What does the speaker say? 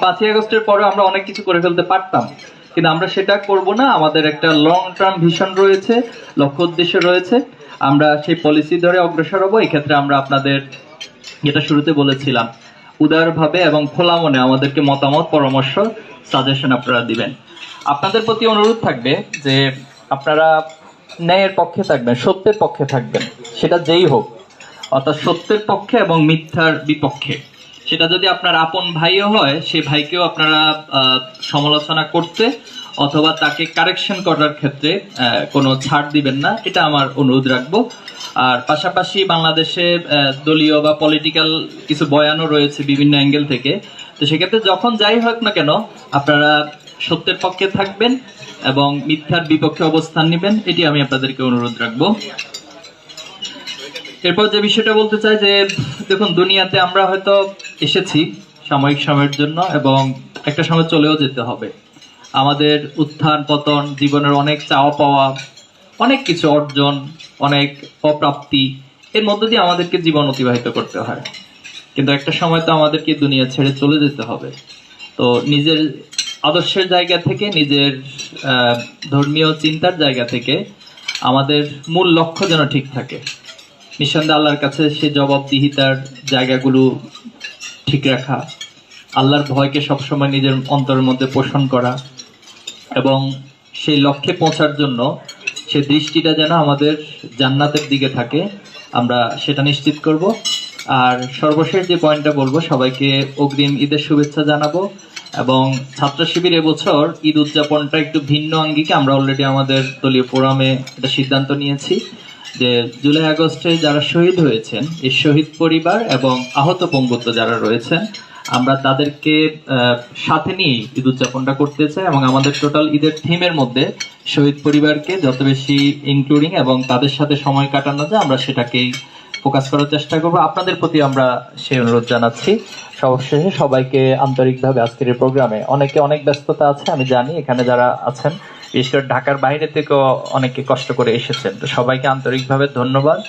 পাঁচই আগস্টের পরে আমরা অনেক কিছু করে ফেলতে পারতাম। কিন্তু আমরা সেটা করব না। আমাদের একটা লং টার্ম ভিশন রয়েছে, লক্ষ্য উদ্দেশ্য রয়েছে। আমরা সেই পলিসি ধরে অগ্রসর হব। এক্ষেত্রে আমরা আপনাদের যেটা শুরুতে বলেছিলাম, উদারভাবে এবং খোলা মনে আমাদেরকে মতামত, পরামর্শ সাজেশন আপনারা দিবেন। আপনাদের প্রতি অনুরোধ থাকবে যে আপনারা ন্যায়ের পক্ষে থাকবেন, সত্যের পক্ষে থাকবেন, সেটা যেই হোক, অর্থাৎ সত্যের পক্ষে এবং মিথ্যার বিপক্ষে। সেটা যদি আপনার আপন ভাইও হয় সেই ভাইকেও আপনারা সমালোচনা করতে অথবা তাকে কারেকশন করার ক্ষেত্রে কোনো ছাড় দিবেন না, এটা আমার অনুরোধ রাখব। আর পাশাপাশি বাংলাদেশে দলীয় বা পলিটিক্যাল কিছু বয়ানও রয়েছে বিভিন্ন অ্যাঙ্গেল থেকে। তো সেক্ষেত্রে যখন যাই হোক না কেন, আপনারা সত্যের পক্ষে থাকবেন এবং মিথ্যার বিপক্ষে অবস্থান নেবেন, এটি আমি আপনাদেরকে অনুরোধ রাখব। এরপর যে বিষয়টা বলতে চাই যে, দেখুন, দুনিয়াতে আমরা হয়তো এসেছি সাময়িক সময়ের জন্য এবং একটা সময় চলেও যেতে হবে। আমাদের উত্থান পতন জীবনের অনেক চাওয়া পাওয়া, অনেক কিছু অর্জন, অনেক অপ্রাপ্তি, এর মধ্য দিয়ে আমাদেরকে জীবন অতিবাহিত করতে হয়। কিন্তু একটা সময় তো আমাদেরকে দুনিয়া ছেড়ে চলে যেতে হবে। তো নিজের আদর্শের জায়গা থেকে, নিজের ধর্মীয় চিন্তার জায়গা থেকে আমাদের মূল লক্ষ্য যেন ঠিক থাকে। নিঃসন্দেহে আল্লাহর কাছে সে জবাবদিহিতার জায়গাগুলো ঠিক রাখা আল্লাহর ভয়কে সবসময় নিজের অন্তরের মধ্যে পোষণ করা এবং সেই লক্ষ্যে পৌঁছার জন্য সে দৃষ্টিটা যেন আমাদের জান্নাতের দিকে থাকে, আমরা সেটা নিশ্চিত করব। আর সর্বশেষ যে পয়েন্টটা বলব, সবাইকে অগ্রিম ঈদের শুভেচ্ছা জানাব এবং ছাত্র শিবির এবছর ঈদ উদযাপনটা একটু ভিন্ন আঙ্গিকে আমরা অলরেডি আমাদের দলীয় ফোরামে একটা সিদ্ধান্ত নিয়েছি। যে জুলাই আগস্টে যারা শহীদ হয়েছেন, এই শহীদ পরিবার এবং আহত পঙ্গুত্ব যারা রয়েছেন, আমরা তাদেরকে সাথে নিয়ে ঈদ উদযাপনটা করতে চাই এবং আমাদের টোটাল ঈদের থিমের মধ্যে শহীদ পরিবারকে যত বেশি ইনক্লুডিং এবং তাদের সাথে সময় কাটানো যায়, আমরা সেটাকেই ফোকাস করার চেষ্টা করব। আপনাদের প্রতি আমরা সেই অনুরোধ জানাচ্ছি। সবশেষে সবাইকে আন্তরিকভাবে আজকের এই প্রোগ্রামে অনেকে অনেক ব্যস্ততা আছে, আমি জানি এখানে যারা আছেন বিশেষ করে ঢাকার বাইরে থেকেও অনেকে কষ্ট করে এসেছেন। তো সবাইকে আন্তরিকভাবে ধন্যবাদ।